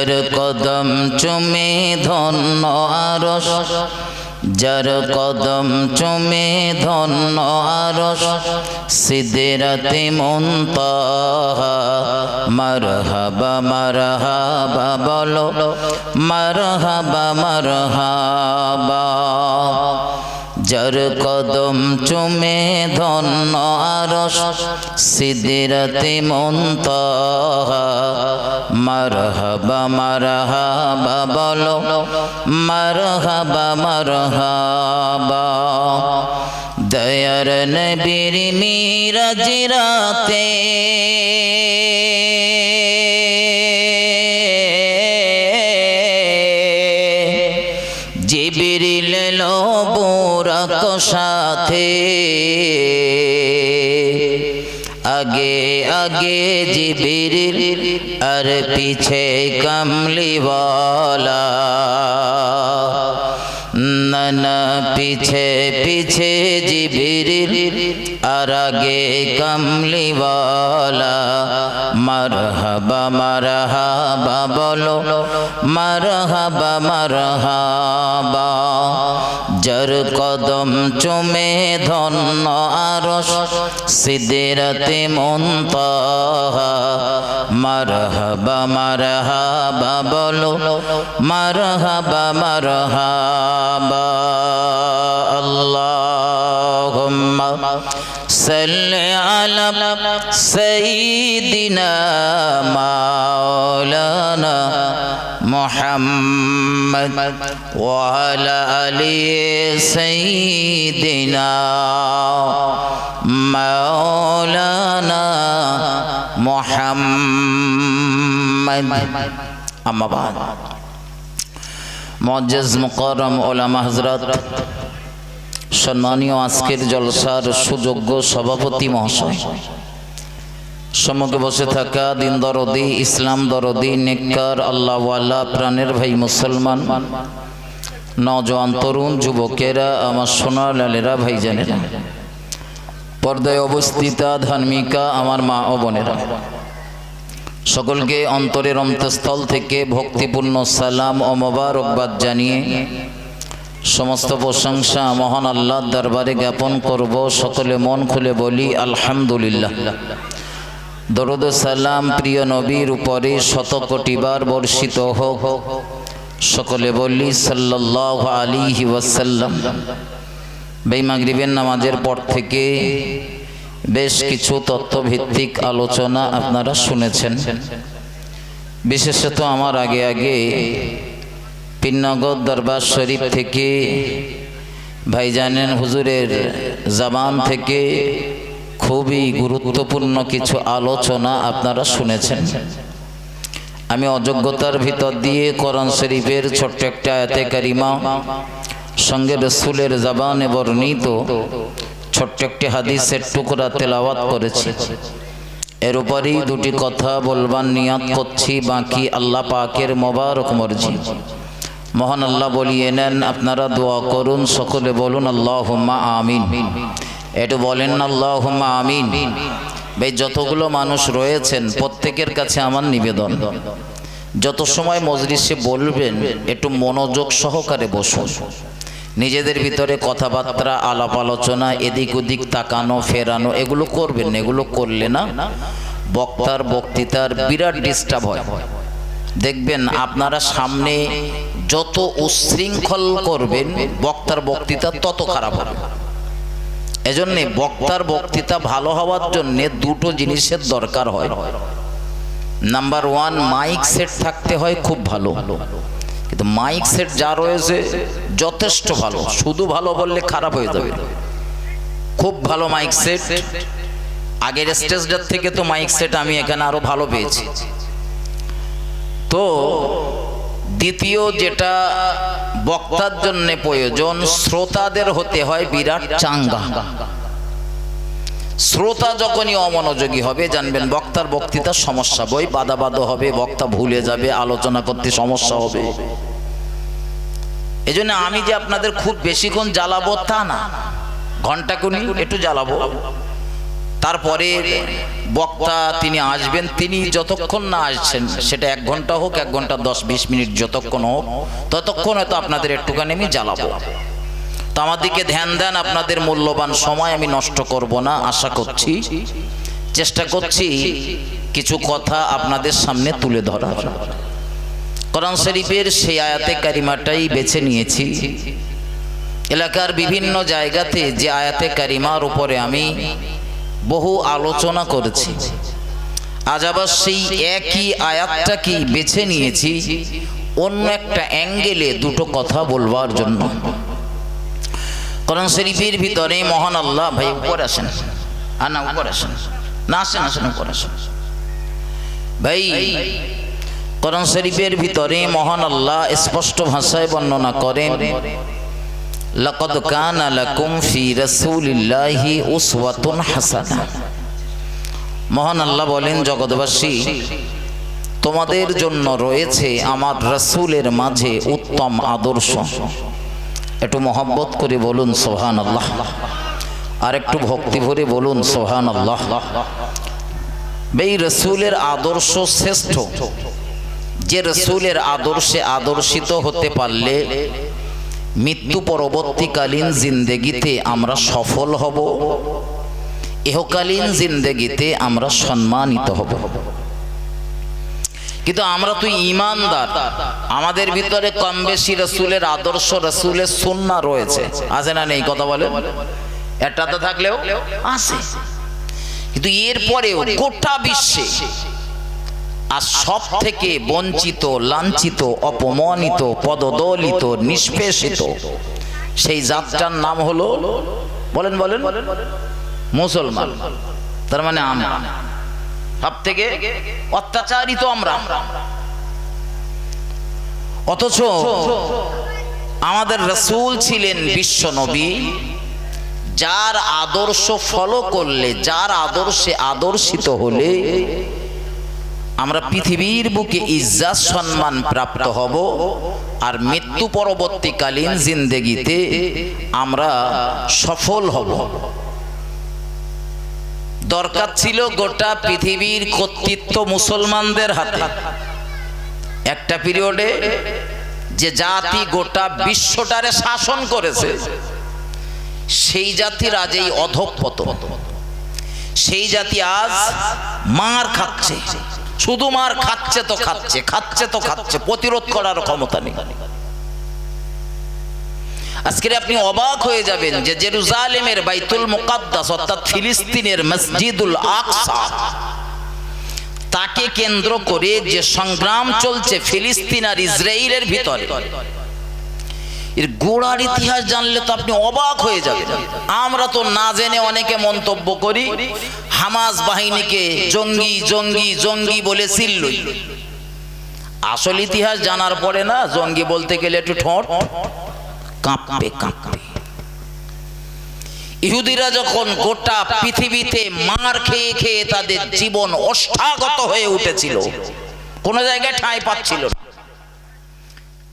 যার কদম চুমে ধন্য আরস, যার কদম চুমে ধন্য আরস, সিদরাতে মুনতাহা, মারহাবা মারহাবা বলো, মারহাবা মারহাবা। যার কদম চুমে ধন্য আরস, সিদরাতে মুনতাহা। মারহাবা মারহাবা বলো, মারহাবা মারহাবা। দয়ার নবীর মিরাজ রাতে সাথে। আগে আগে জিবিরিল আর পিছে কমলিওয়ালা ননা পিছে পিছে জিবিরিল আর আগে কমলিওয়ালা মারহাবা মারহাবা বলো, মারহাবা মারহাবা। যার কদম চুমে ধন্য আরস সিদরাতে মুনতাহা। মারহাবা মারহাবা বলো, মারহাবা মারহাবা। আল্লাহুম্মা সাল্লি আলা সাইয়্যিদিনা মাওলানা محمد وعلى آل سيدنا مولانا محمد أما بعد মজ্জেজ মুকরম ওলামা হজরত সম্মানীয় আজকের জলসার সুযোগ্য সভাপতি মহাশয় সম্মুখে বসে থাকা, দিন দরদি, ইসলাম দরদি নেকর আল্লাহওয়ালা, প্রাণের ভাই মুসলমান। নজওয়ান তরুণ, যুবকেরা, আমার সোনার লালেরা ভাই জানেরা পর্দায় অবস্থিতা, ধার্মিকা, আমার মা ও বোনেরা। সকলকে অন্তরের অন্তঃস্থল থেকে ভক্তিপূর্ণ সালাম ও মোবারকবাদ জানিয়ে সমস্ত প্রশংসা মহান আল্লাহর দরবারে জ্ঞাপন করব। সকলে মন খুলে বলি, আলহামদুলিল্লাহ। দরুদ সালাম প্রিয় নবীর উপরে শত কোটিবার বর্ষিত হোক। সকলে বলি সাল্লাহ আলিহি ওয়াসাল্লাম। বেমাগরিবের নামাজের পর থেকে বেশ কিছু তত্ত্বভিত্তিক আলোচনা আপনারা শুনেছেন। বিশেষত আমার আগে আগে পিন্নগর দরবার শরীফ থেকে ভাইজানেন হুজুরের জাবান থেকে খুবই গুরুত্বপূর্ণ কিছু আলোচনা আপনারা শুনেছেন। আমি অযোগ্যতার ভিতর দিয়ে কোরআন শরীফের ছোট্ট একটা আয়াতে কারিমা, সঙ্গে রসুলের জাবানে বর্ণিত ছোট্ট একটি হাদিসের টুকরা তেলাওয়াত করেছি। এর উপরই দুটি কথা বলবার নিয়াত করছি, বাকি আল্লাহ পাকের মোবারক মর্জি। মহান আল্লাহ বলিয়ে নেন, আপনারা দোয়া করুন, সকলে বলুন আল্লাহ আমিন। একটু বলেন আল্লাহ আমিন। ভাই যতগুলো মানুষ রয়েছেন, প্রত্যেকের কাছে আমার নিবেদন। যত সময় মজলিসে বলবেন, একটু মনোযোগ সহকারে বসুন। নিজেদের ভিতরে কথাবার্তা, আলাপ আলোচনা, এদিক ওদিক তাকানো, ফেরানো, এগুলো করবেন এগুলো করলে না বক্তার বক্তৃতার বিরাট ডিস্টার্ব হয়। দেখবেন, আপনারা সামনে যত উশৃঙ্খল করবেন, বক্তার বক্তৃতা তত খারাপ হবে। এজন্যে বক্তার বক্তৃতা ভালো হওয়ার জন্যে দুটো জিনিসের দরকার হয়। নাম্বার ওয়ান মাইক সেট থাকতে হয় খুব ভালো। কিন্তু মাইক সেট যা রয়েছে যথেষ্ট ভালো। শুধু ভালো বললে খারাপ হয়ে যাবে। খুব ভালো মাইক সেট আগের স্টেজটার থেকে তো মাইক সেট আমি এখানে আরও ভালো পেয়েছি। তো দ্বিতীয় যেটা বক্তার জন্য প্রয়োজন শ্রোতাদের হতে হয় বিরাট চাঙ্গা। শ্রোতা যখনই অমনোযোগী হবে, জানবেন বক্তার বক্তৃতার সমস্যা, বই বাদাবাদ হবে, বক্তা ভুলে যাবে, আলোচনা করতে সমস্যা হবে। এই জন্য আমি যে আপনাদের খুব বেশিক্ষণ জ্বালাবো তা না। ঘণ্টা কুনি একটু জ্বালাবো। তারপরে বক্তা তিনি আসবেন, তিনি যতক্ষণ না আসছেন, সেটা এক ঘণ্টা হোক, এক ঘণ্টা দশ বিশ মিনিট যতক্ষণ হোক, ততক্ষণ হয়তো আপনাদের একটুখানি আমি জ্বালাবো। তো আমার দিকে ধ্যান দেন, আপনাদের মূল্যবান সময় আমি নষ্ট করব না, আশা করছি। চেষ্টা করছি কিছু কথা আপনাদের সামনে তুলে ধরার। কোরআন শরীফের সেই আয়াতে কারিমাটাই বেছে নিয়েছি। এলাকার বিভিন্ন জায়গাতে যে আয়াতে কারিমার উপরে আমি বহু আলোচনা করেছি। আজ আবার সেই একই আয়াতটা কি বেছে নিয়েছি, অন্য একটা অ্যাঙ্গেলে দুটো কথা বলবার জন্য। কোরআন শরীফের ভিতরে মহান আল্লাহ ভাই উপর আসেন, আর না উপর আসেন, না আসেন আসেন, উপর আসেন। ভাই, কোরআন শরীফের ভিতরে মহান আল্লাহ স্পষ্ট ভাষায় বর্ণনা করেন লাকাদ কানা লাকুম ফি রাসূলিল্লাহি উসওয়াতুন হাসানা। মহান আল্লাহ বলেন, জগৎবাসী, তোমাদের জন্য রয়েছে আমার রাসূলের মাঝে উত্তম আদর্শ। একটু মহব্বত করে বলুন সোহান আল্লাহ আর একটু ভক্তি ভরে বলুন সোহান আল্লাহ এই রসুলের আদর্শ শ্রেষ্ঠ। যে রসুলের আদর্শে আদর্শিত হতে পারলে মৃত্যু পরবর্তীকালীন জিন্দেগিতে আমরা সফল হব। ইহকালীন জিন্দেগিতে আমরা সম্মানিত হব। কিন্তু আমরা তো ইমানদার। আমাদের ভিতরে কম বেশি রসুলের আদর্শ, রসুলের সন্না রয়েছে। আছে না নেই কথা বলে একটাতে থাকলেও আছে। কিন্তু এরপরেও গোটা বিশ্বে আর সব থেকে বঞ্চিত, লাঞ্ছিত, অপমানিত, পদদলিত, নিষ্পেষিত সেই জাতটার নাম হলো, বলেন বলেন, মুসলমান। তার মানে আমরা। সব থেকে অত্যাচারিত আমরা। অথচ আমাদের রসুল ছিলেন বিশ্ব নবী, যার আদর্শ ফলো করলে, যার আদর্শে আদর্শিত হলে আমরা পৃথিবীর বুকে ইজ্জাত, সম্মান প্রাপ্ত হব আর মৃত্যু পরবর্তীকালীন জিন্দেগিতে আমরা সফল হব। দরকার ছিল গোটা পৃথিবীর কর্তৃত্ব মুসলমানদের হাতে। একটা পিরিয়ডে যে জাতি গোটা বিশ্বটারে শাসন করেছে, সেই জাতির আজ এই অধঃপতন। সেই জাতি আজ মার খাচ্ছে। শুধু মার খাচ্ছে তো খাচ্ছে খাচ্ছে তো খাচ্ছে প্রতিরোধ করার ক্ষমতা নেই। আজকে আপনি অবাক হয়ে যাবেন যে জেরুজালেমের বাইতুল মুকাদ্দাস অর্থাৎ ফিলিস্তিনের মসজিদুল আকসা তাকে কেন্দ্র করে যে সংগ্রাম চলছে ফিলিস্তিন আর ইসরায়েলের ভিতরে এর গোড়ার ইতিহাস জানলে তো আপনি অবাক হয়ে যাবেন। আমরা তো না জেনে অনেকে মন্তব্য করি, হামাস বাহিনীকে জঙ্গি জঙ্গি জঙ্গি বলে ছিল্লই আসল ইতিহাস জানার পরে না, জঙ্গি বলতে গেলে একটু ঠোঁট, কাঁপবে কাঁপবে। ইহুদিরা যখন গোটা পৃথিবীতে মার খেয়ে খেয়ে তাদের জীবন অষ্টাগত হয়ে উঠেছিল, কোন জায়গায় ঠাঁই পাচ্ছিল না।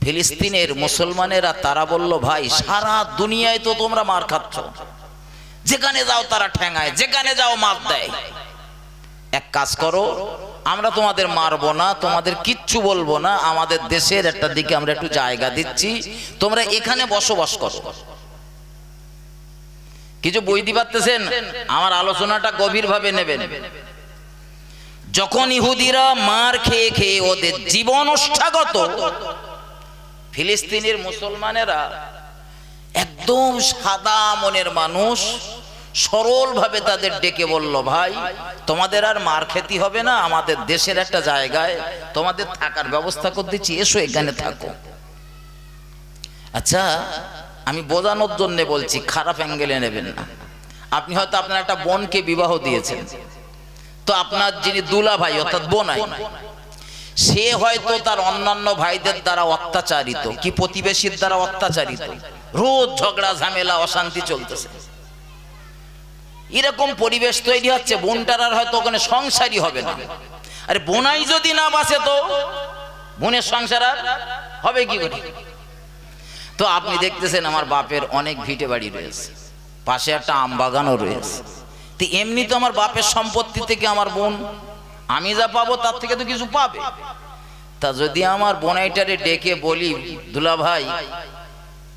ফিলিস্তিনের মুসলমানেরা তারা বলল, ভাই, সারা দুনিয়ায় তো তোমরা মার খাচ্ছ। যেখানে যাও তারা ঠেঙায়, যেখানে যাও মার দেয়। এক কাজ করো, আমরা তোমাদের মারবো না, তোমাদের কিচ্ছু বলব না, আমাদের দেশের একটা দিকে আমরা একটু জায়গা দিচ্ছি, তোমরা এখানে বসবাস করো। কিছু বইতে পারতেছেন? আমার আলোচনাটা গভীরভাবে নেবেন। যখন ইহুদিরা মার খেয়ে খেয়ে ওদের জীবন অষ্টাগত ফিলিস্তিনের মুসলমানেরা একদম সাদা মনের মানুষ, সরলভাবে তাদের ডেকে বলল, ভাই, তোমাদের আর মার খেতে হবে না, আমাদের দেশের একটা জায়গায় তোমাদের থাকার ব্যবস্থা করে দিচ্ছি, এসো এখানে থাকো। আচ্ছা আমি বোঝানোর জন্য বলছি, খারাপ অ্যাঙ্গেলে নেবেন না। আপনি হয়তো আপনার একটা বোনকে বিবাহ দিয়েছেন। তো আপনার যিনি দুলা ভাই, অর্থাৎ বোনাই সে হয়তো তার অন্যান্য ভাইদের দ্বারা অত্যাচারিত। কি প্রতিবেশীর দ্বারা অত্যাচারিত? রোজ ঝগড়া, ঝামেলা, অশান্তি চলতেছে। এরকম পরিবেশ তৈরি হচ্ছে, বোনটার আর হয়তো ওখানে সংসারই হবে না। আরে বোনাই যদি না বাঁচে তো, বোনের সংসার আর হবে কি করে? তো আপনি দেখতেছেন আমার বাপের অনেক ভিটে বাড়ি রয়েছে, পাশে একটা আম বাগানও রয়েছে। তো এমনি তো আমার বাপের সম্পত্তি থেকে আমার বোন আমি যা পাবো তার থেকে তো কিছু পাবে। তা যদি আমার বোনাইটারে ডেকে বলি, দুলা ভাই,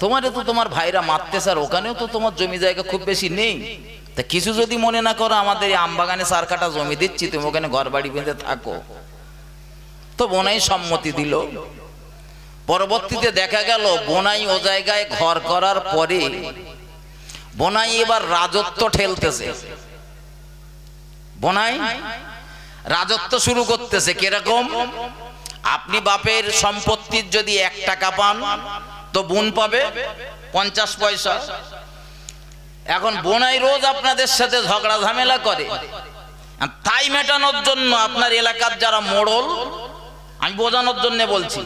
তোমারে তো তোমার ভাইরা মারতেছে আর ওখানেও তো তোমার জমি জায়গা খুব বেশি নেই। তা কিছু যদি মনে না করো, আমাদের এই আমবাগানে সার কাটা জমি দিচ্ছি, তুমি ওখানে ঘর বাড়ি বেঁধে থাকো। তো বোনাই সম্মতি দিল। পরবর্তীতে দেখা গেল, বোনাই ও জায়গায় ঘর করার পরে বোনাই এবার রাজত্ব ঠেলতেছে। বোনাই রাজত্ব শুরু করতেছে কীরকম? আপনি বাপের সম্পত্তির যদি এক টাকা পান, তো বোন পাবে পঞ্চাশ পয়সা। এখন বোনাই রোজ আপনাদের সাথে ঝগড়া ঝামেলা করে। তাই মেটানোর জন্য আপনার এলাকার যারা মোড়ল, আমি বোঝানোর জন্য বলছি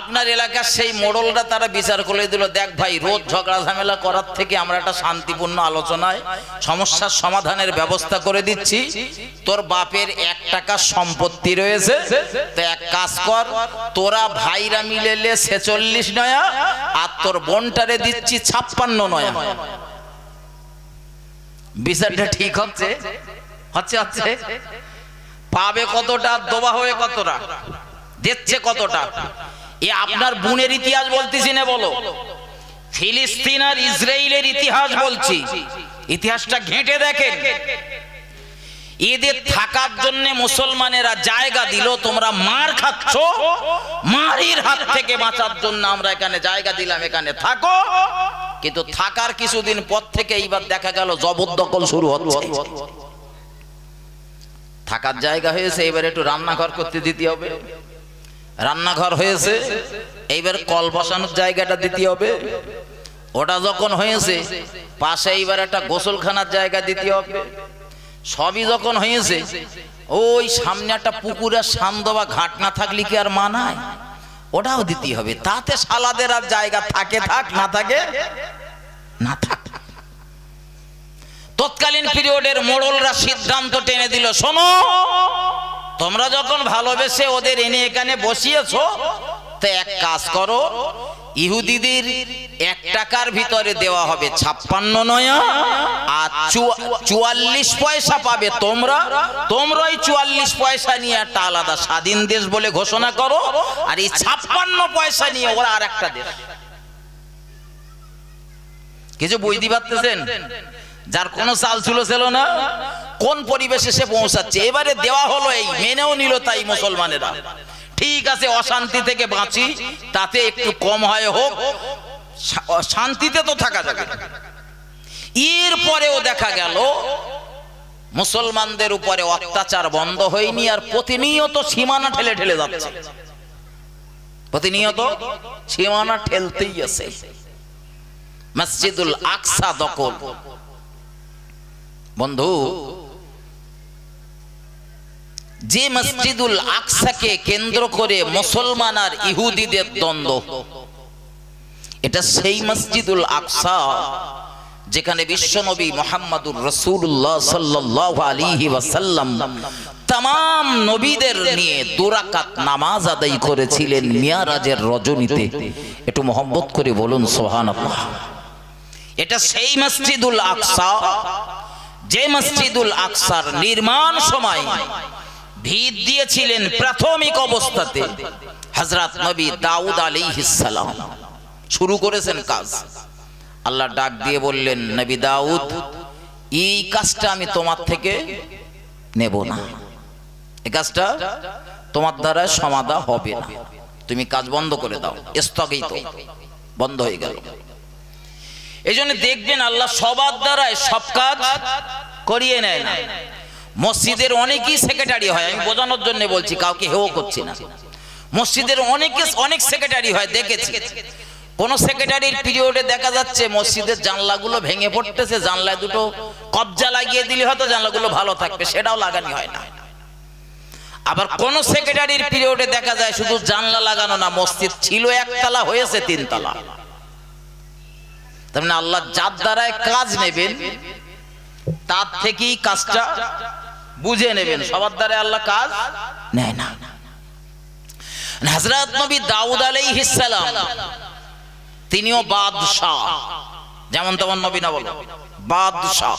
আপনার এলাকার সেই মোড়লরা তারা বিচার করে দিল, দেখ ভাই, রোজ ঝগড়া ঝামেলা করার থেকে আমরা একটা শান্তিপূর্ণ আলোচনায় সমস্যার সমাধানের ব্যবস্থা করে দিচ্ছি। তোর বাপের এক টাকা সম্পত্তি রয়েছে, তো এক কাজ কর, তোরা ভাইরা মিলেলে ছেচল্লিশ নয়া আর তোর বোনটারে দিচ্ছি ছাপ্পান্ন নয়া। বিচারটা ঠিক হচ্ছে? হচ্ছে হচ্ছে। পাবে কতটা, দোবা হয়ে কতটা? দিচ্ছে কতটা? এ আপনার বোনের ইতিহাস বলতেছি না বলো। ফিলিস্তিন আর ইসরায়েলের ইতিহাস বলছি। ইতিহাসটা ঘেঁটে দেখেন। এদের থাকার জন্য মুসলমানেরা জায়গা দিল তোমরা মার খাচ্ছ। মারির হাত থেকে বাঁচার জন্য আমরা এখানে জায়গা দিলাম এখানে থাকো। কিন্তু থাকার কিছুদিন পর থেকে এইবার দেখা গেল জবরদখল শুরু হচ্ছে। থাকার জায়গা হয়েছে এবার একটু রান্নাঘর করতে দিতে হবে। রান্নাঘর হয়েছে, এইবার কল বসানোর জায়গাটা দিতে হবে। ওটা যখন হয়েছে, পাশে এইবার একটা গোসলখানার জায়গা দিতে হবে। সবই যখন হয়েছে, ওই সামনে একটা পুকুরের সান্দ বা ঘাট না থাকলে কি আর মানায় ওটাও দিতে হবে। তাতে সালাদের আর জায়গা থাকে, থাক, না থাকে, না থাক। তৎকালীন পিরিয়ডের মোড়লরা সিদ্ধান্ত টেনে দিল, শোনো তোমরা যখন ভালোবেসে ওদের এনে এখানে বসিয়েছো, তো এক কাজ করো, ইহুদিদের এক টাকার ভিতরে দেওয়া হবে ছাপ্পান্ন নয়া, আর চুয়াল্লিশ পয়সা পাবে তোমরা। তোমরাই চুয়াল্লিশ পয়সা নিয়ে একটা আলাদা স্বাধীন দেশ বলে ঘোষণা করো, আর এই ছাপ্পান্ন পয়সা নিয়ে ওরা আর একটা দেশ। কিছু বুঝতে পারতেছেন যার কোনো চাল ছিল ছিল না, কোন পরিবেশে সে পৌঁছাচ্ছে? এবারে দেওয়া হলো এই, মেনেও নিল তাই মুসলমানেরা। ঠিক আছে, অশান্তি থেকে বাঁচি, তাতে একটু কম হয় হোক শান্তিতে তো থাকা যাবে। এর পরেও দেখা গেল, মুসলমানদের উপরে অত্যাচার বন্ধ হয়নি আর প্রতিনিয়ত সীমানা ঠেলে ঠেলে যাচ্ছে। প্রতিনিয়ত সীমানা ঠেলতেই আছে। মসজিদুল আকসা দখল। বন্ধু, যে মসজিদুল আকসাকে কেন্দ্র করে মুসলমান আর ইহুদিদের দ্বন্দ্ব, এটা সেই মসজিদুল আকসা যেখানে বিশ্বনবী মোহাম্মদুর রসুল্লাহ সাল্লাহ আলিহি ওয়াসাল্লাম তাম নবীদের নিয়ে দুরাকাত নামাজ আদায় করেছিলেন মিয়ারাজের রজনীতে। একটু মোহাম্মত করে বলুন সোহান এটা সেই মসজিদুল আকসা যে মসজিদুল আকসার নির্মাণ সময় ভিত দিয়েছিলেন প্রাথমিক অবস্থাতে হজরত নবী দাউদ আলাইহিসসালাম শুরু করেছেন কাজ। আল্লাহ ডাক দিয়ে বললেন, নবী দাউদ, এই কাজটা আমি তোমার থেকে নেব না। এই কাজটা তোমার দ্বারা সমাধা হবে তুমি কাজ বন্ধ করে দাও। স্থগিত। বন্ধ হয়ে গেল। এই জন্য দেখবেন আল্লাহ সবার দ্বারাই সব কাজ করিয়ে নেয় না। মসজিদের অনেকই সেক্রেটারি হয়, আমি বোঝানোর জন্য বলছি, কাউকে হেও করছি না। মসজিদের অনেকে, অনেক সেক্রেটারি হয়, দেখেছি। কোন সেক্রেটারির পিরিয়ডে দেখা যাচ্ছে মসজিদের জানলাগুলো ভেঙে পড়তেছে, জানলায় দুটো কবজা লাগিয়ে দিলে হয়তো জানলাগুলো ভালো থাকবে, সেটাও লাগানি হয় না। আবার কোন সেক্রেটারির পিরিয়ডে দেখা যায় শুধু জানলা লাগানো না, মসজিদ ছিল একতলা, হয়েছে তিনতলা। তার মানে আল্লাহ যার দ্বারায় কাজ নেবেন, তার থেকেই কাজটা বুঝে নেবেন। সবার দ্বারা আল্লাহ কাজ নেয় না। হজরত নবী দাউদ আলাইহিস সালাম, তিনিও বাদশাহ। যেমন তেমন নবী না বলো, বাদশাহ।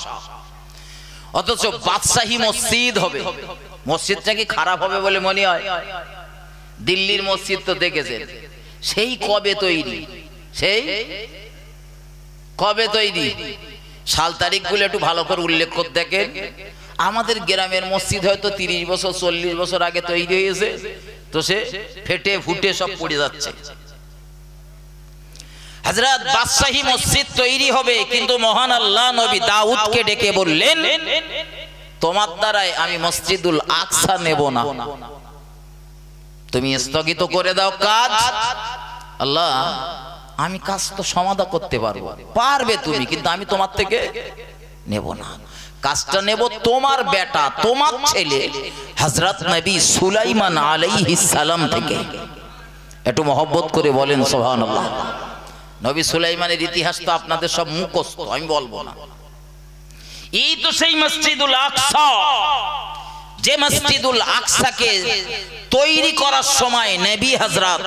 অথচ বাদশাহী মসজিদ হবে। মসজিদটা কি খারাপ হবে বলে মনে হয়? দিল্লির মসজিদ তো দেখেছেন। সেই কবে তৈরি? সেই কবে তৈরি? সাল তারিখগুলো একটু ভালো করে উল্লেখ করে দেখেন। আমাদের গ্রামের মসজিদ হয়তো তিরিশ বছর, চল্লিশ বছর আগে তৈরি হয়েছে। তো সে ফেটে ফুটে সব পড়ে যাচ্ছে। হজরত বাদশাহী মসজিদ তৈরি হবে, কিন্তু মহান আল্লাহ নবী দাউদকে ডেকে বললেন, তোমার দ্বারাই আমি মসজিদুল আকসা নেব না। তুমি স্থগিত করে দাও কাজ। আল্লাহ আমি কাজ তো সমাধা করতে পারব। পারবে তুমি, কিন্তু আমি তোমার থেকে নেব না। কাজটা নেব তোমার বেটা, তোমার ছেলে হজরত নবী সুলাইমান আলাইহিস সালাম থেকে। একটু মহব্বত করে বলেন, সুবহানাল্লাহ। নবী সুলাইমানের ইতিহাস তো আপনাদের সব মুখস্থ, আমি বলব না। এই তো সেই মসজিদুল আকসা। যে মসজিদুল আকসাকে তৈরি করার সময় নবী হজরত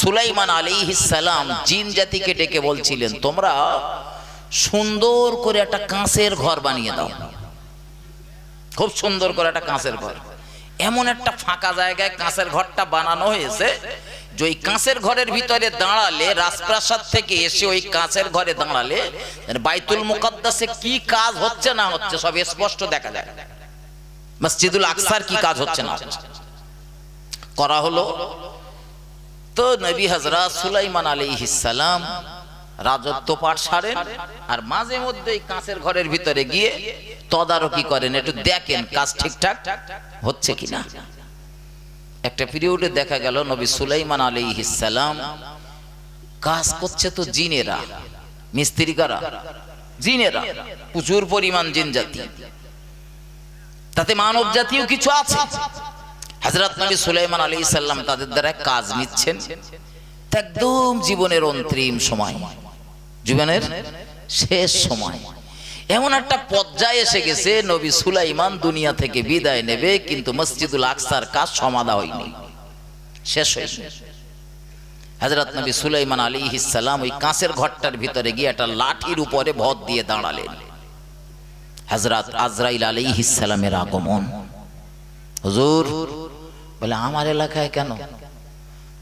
সুলাইমান সালাম জিন জাতিকে ডেকে বলছিলেন, তোমরা সুন্দর করে একটা কাঁচের ঘর বানিয়ে দাও। খুব সুন্দর করে একটা কাঁচের ঘর। এমন একটা ফাঁকা জায়গায় কাঁচের ঘরটা বানানো হয়েছে যে ওই কাঁচের ঘরের ভিতরে দাঁড়ালে, রাজপ্রাসাদ থেকে এসে ওই কাঁচের ঘরে দাঁড়ালে, বাইতুল মুকাদ্দাসে কি কাজ হচ্ছে না হচ্ছে সব স্পষ্ট দেখা যায়। মসজিদুল আকসার কি কাজ হচ্ছে না? করা হলো তো নবী হজরত সুলাইমান আলাইহিস সালাম রাজত্ব পাঠ সারেন আর মাঝে মধ্যে কাঁচের ঘরের ভিতরে গিয়ে তদারকি করেন, একটু দেখেন কাজ ঠিকঠাক হচ্ছে কিনা। একটা পিরিয়ডে দেখা গেল নবী সুলাইমান আলাইহিস সালাম কাজ করছে তো জিনেরা, মিস্ত্রি কারা, জিনেরা, প্রচুর পরিমাণ জিন জাতি তাতে মানব জাতীয় কিছু আছে। হজরত নবী সুলাইমান আলী সাল্লাম তাদের দ্বারা কাজ নিচ্ছেন। একদম জীবনের অন্তিম সময়। জীবনের শেষ সময়। এমন একটা পর্যায়ে এসে গেছে, নবী সুলাইমান দুনিয়া থেকে বিদায় নেবে, কিন্তু মসজিদুল আকসার কাজ সমাধা হয়নি। শেষ হয়েছে হজরত নবী সুলাইমান আলী ইসাল্লাম ওই কাঁচের ঘরটার ভিতরে গিয়ে একটা লাঠির উপরে ভর দিয়ে দাঁড়ালেন। হজরত আজরাইল আলী ইসালামের আগমন। হুজুর, বলে, আমার এলাকায় কেন?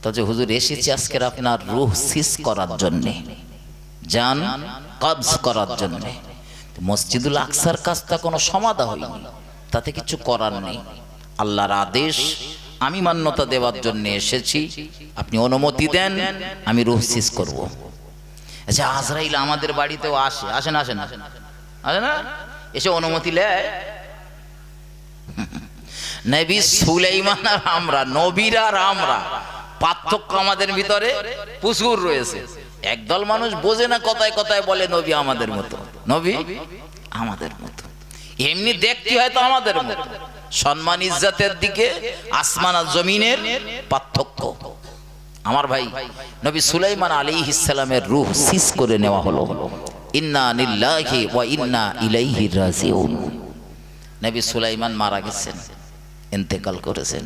তো যে হুজুর, এসেছি আজকের আপনার রুহ সিস করার জন্যে যান কবজ করার জন্যে। মসজিদুল আকসার কাজটা কোনো সমাধা হয়নি, তাতে কিছু করার নেই। আল্লাহর আদেশ, আমি মান্যতা দেওয়ার জন্য এসেছি। আপনি অনুমতি দেন, আমি রুহ সিস করব। আচ্ছা আজরাইল আমাদের বাড়িতেও আসে আসেন আসেন আসেন আসে না? এসে অনুমতি নেয় নবী সুলাইমান আর আমরা আর আমরা, পার্থক্য আমাদের ভিতরে রয়েছে। একদল মানুষ বোঝে না, কথায় কথায় বলে নবী আমাদের মতো। নবী আমাদের মতো। এমনি দেখতে হয়তো আমাদের মতো। সম্মান ইজ্জাতের দিকে, আসমান আর জমিনের পার্থক্য। আমার ভাই, নবী সুলাইমান আলী ইসলামের রূহ সিস করে নেওয়া হলো হলো। ইন্না নিল্লাহি ওয়া ইন্না ইলাইহি সুলাইমান মারা গেছেন, ইন্তেকাল করেছেন।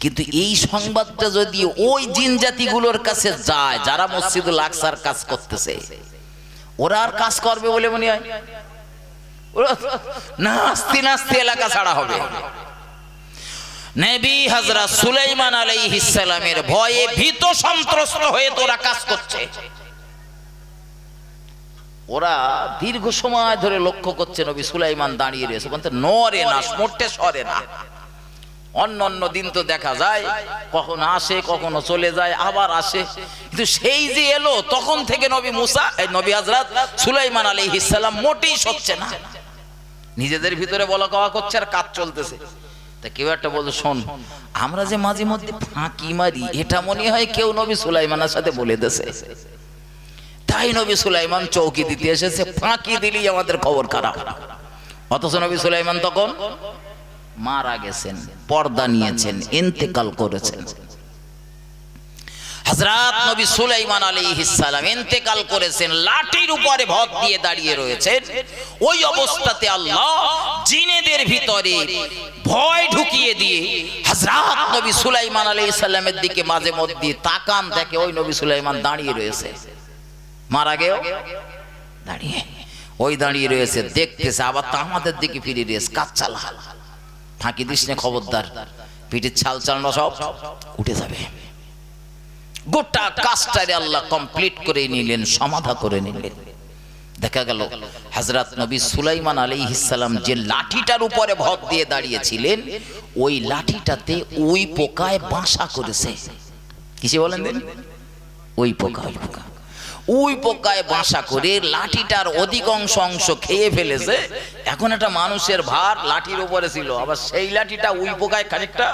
কিন্তু এই সংবাদটা যদি ওই জিন জাতিগুলোর কাছে যায়, যারা মসজিদুল আকসার কাজ করতেছে, ওরা আর কাজ করবে বলে মনে হয়? নাস্তি এলাকা ছাড়া হবে। নবী হাজরা সুলাইমান ভয়ে ভীত সন্ত্রস্ত হয়ে তোরা কাজ করছে। ওরা দীর্ঘ সময় ধরে লক্ষ্য করছে নবী সুলাইমান দাঁড়িয়ে রয়েছে। বলতে নরে না, মোটে সরে না। অন্য অন্য দিন তো দেখা যায়, কখনো আসে, কখনো চলে যায়, আবার আসে। কিন্তু সেই যে এলো, তখন থেকে নবী মুসা নবী হাজরাত সুলাইমান আলী ইসালাম মোটেই সচ্ছে না। নিজেদের ভিতরে বলা কওয়া করছে আর কাজ চলতেছে। তা কেউ একটা বলতো শোন, আমরা যে মাঝে মধ্যে ফাঁকি মারি, এটা মনে হয় কেউ নবী সুলাইমানের সাথে বলে দেছে তাই নবী সুলাইমান চৌকি দিতে এসেছে, ফাঁকি দিলেই আমাদের খবর খারাপ। অথচ নবী সুলাইমান তখন মারা গেছেন, পর্দা নিয়েছেন, ইন্তেকাল করেছেন। হজরত নবী সুলাইমান আলাইহিস সালাম ইন্তেকাল করেছেন, লাঠির উপরে ভর দিয়ে দাঁড়িয়ে রয়েছেন। ওই অবস্থাতে আল্লাহ জিনেদের ভিতরে ভয় ঢুকিয়ে দিয়ে হজরত নবী সুলাইমান আলাইহিস সালামের দিকে মাঝে মধ্যে তাকান দেখে ওই নবী সুলাইমান দাঁড়িয়ে রয়েছে। মারা গেও? দাঁড়িয়ে। ওই দাঁড়িয়ে রয়েছে, দেখতেছে, আবার তো আমাদের দিকে ফিরে রয়েছে কাজ চালা ফাঁকি দিস নে খবরদার, পিঠের ছাল চালনা সব উঠে যাবে। গোটা কাজটারে আল্লাহ কমপ্লিট করে নিলেন, সমাধা করে নিলেন। দেখা গেল হজরত নবী সুলাইমান আলাইহিসাল্লাম যে লাঠিটার উপরে ভর দিয়ে দাঁড়িয়েছিলেন, ওই লাঠিটাতে ওই পোকায় বাসা করেছে। কিসে বলেন ওই পোকা ওই পোকা। ওই পোকায় বাসা করে লাঠিটার অধিকাংশ অংশ খেয়ে ফেলেছে। এখন একটা মানুষের ভার লাঠির উপরে ছিল আবার সেই লাঠিটা ওই পোকায় খানিকটা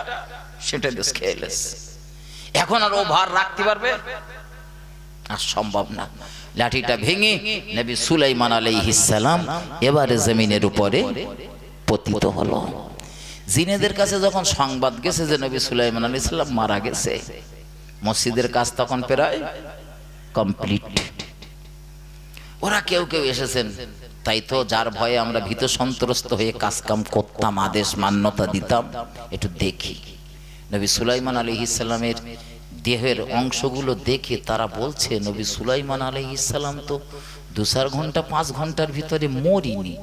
সেটা বেশ খেয়ে এখন আর ও ভার রাখতে পারবে? আর সম্ভব না। লাঠিটা ভেঙে নবী সুলাইমান আলাইহিসালাম এবারে জমিনের উপরে পতিত হলো। জিনেদের কাছে যখন সংবাদ গেছে যে নবী সুলাইমান আলাইহিস মারা গেছে মসজিদের কাজ তখন প্রায় কমপ্লিট ওরা কেউ কেউ এসেছেন। তাই তো যার ভয়ে আমরা ভীত সন্ত্রস্ত হয়ে কাজকাম করতাম, আদেশ মান্যতা দিতাম। একটু দেখি। নবী সুলাইমান আলী ইসলামের দেহের অংশগুলো দেখে তারা বলছে, নবী সুলাইমান আলী ইসলাম তো দু চার ঘণ্টা, পাঁচ ঘণ্টার ভিতরে মরিনি।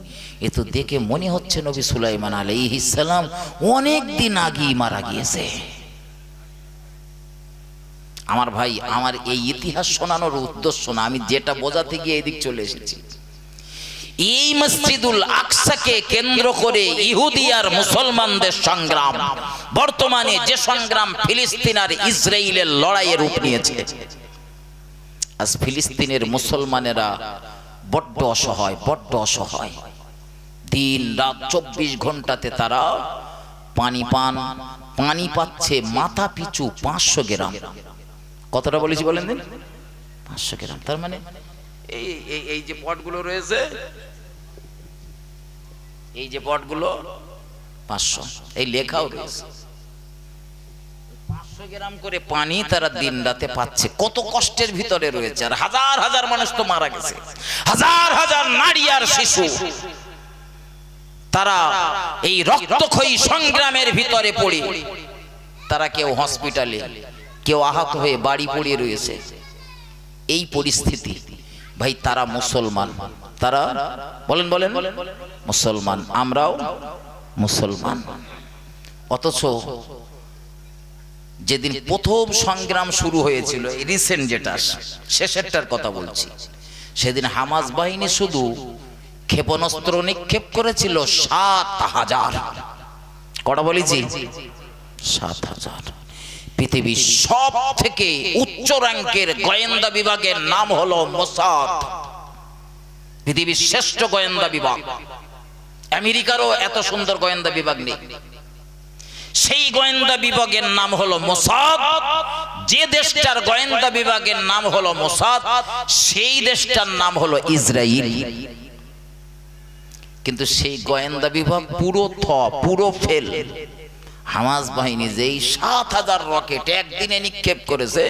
এ তো দেখে মনে হচ্ছে নবী সুলাইমান আলী ইসলাম অনেক দিন আগেই মারা গিয়েছে। আমার ভাই, আমার এই ইতিহাস শোনানোর উদ্দেশ্য না, আমি যেটা বোঝাতে গিয়ে এদিক চলে এসেছি। এই মসজিদুল আকসাকে কেন্দ্র করে ইহুদি আর মুসলমানদের সংগ্রাম, বর্তমানে যে সংগ্রাম ফিলিস্তিন আর ইসরায়েলের লড়াইয়ের রূপ নিয়েছে, আজ ফিলিস্তিনের মুসলমানেরা বড্ড অসহায় বড্ড অসহায়। দিন রাত চব্বিশ ঘন্টাতে তারা পানি পান, পানি পাচ্ছে মাথা পিছু পাঁচশো গ্রাম। কতটা বলেছি বলেন দিন পাঁচশো গ্রাম। তার মানে এই, এই- যে পটগুলো রয়েছে, এই যে পটগুলো পাঁচশো। এই লেখাও রয়েছে। পাঁচশো গ্রাম করে পানি তারা দিন রাতে পাচ্ছে। কত কষ্টের ভিতরে রয়েছে। আর হাজার হাজার মানুষ তো মারা গেছে। হাজার হাজার নারী আর শিশু তারা এই রক্তক্ষয়ী সংগ্রামের ভিতরে পড়ে। তারা কেউ হসপিটালে কেউ আহত হয়ে বাড়ি পড়ে রয়েছে। এই পরিস্থিতি, ভাই, তারা মুসলমান। তারা, বলেন বলেন, মুসলমান। আমরাও মুসলমান। অথচ যেদিন প্রথম সংগ্রাম শুরু হয়েছিল রিসেন্ট যেটা, শেষেরটার কথা বলছি, সেদিন হামাজ বাহিনী শুধু ক্ষেপণাস্ত্র নিক্ষেপ করেছিল সাত হাজার। কটা বলেছি? সাত হাজার। পৃথিবীর সব থেকে উচ্চ র্যাঙ্কের গোয়েন্দা বিভাগের নাম হলো মোসাদ। পৃথিবীর শ্রেষ্ঠ গোয়েন্দা বিভাগ। আমেরিকারও এত সুন্দর গোয়েন্দা বিভাগ নেই। সেই গোয়েন্দা বিভাগের নাম হলো মোসাদ। যে দেশটার গোয়েন্দা বিভাগের নাম হলো মোসাদ, সেই দেশটার নাম হলো ইসরায়েল কিন্তু সেই গোয়েন্দা বিভাগ পুরো থ, পুরো ফেল। হামাজ বাহিনী যেই সাত হাজার রকেট একদিনে নিক্ষেপ করেছে,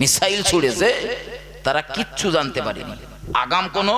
মিসাইল ছুড়েছে, তারা কিচ্ছু জানতে পারেনি। আগাম কোনো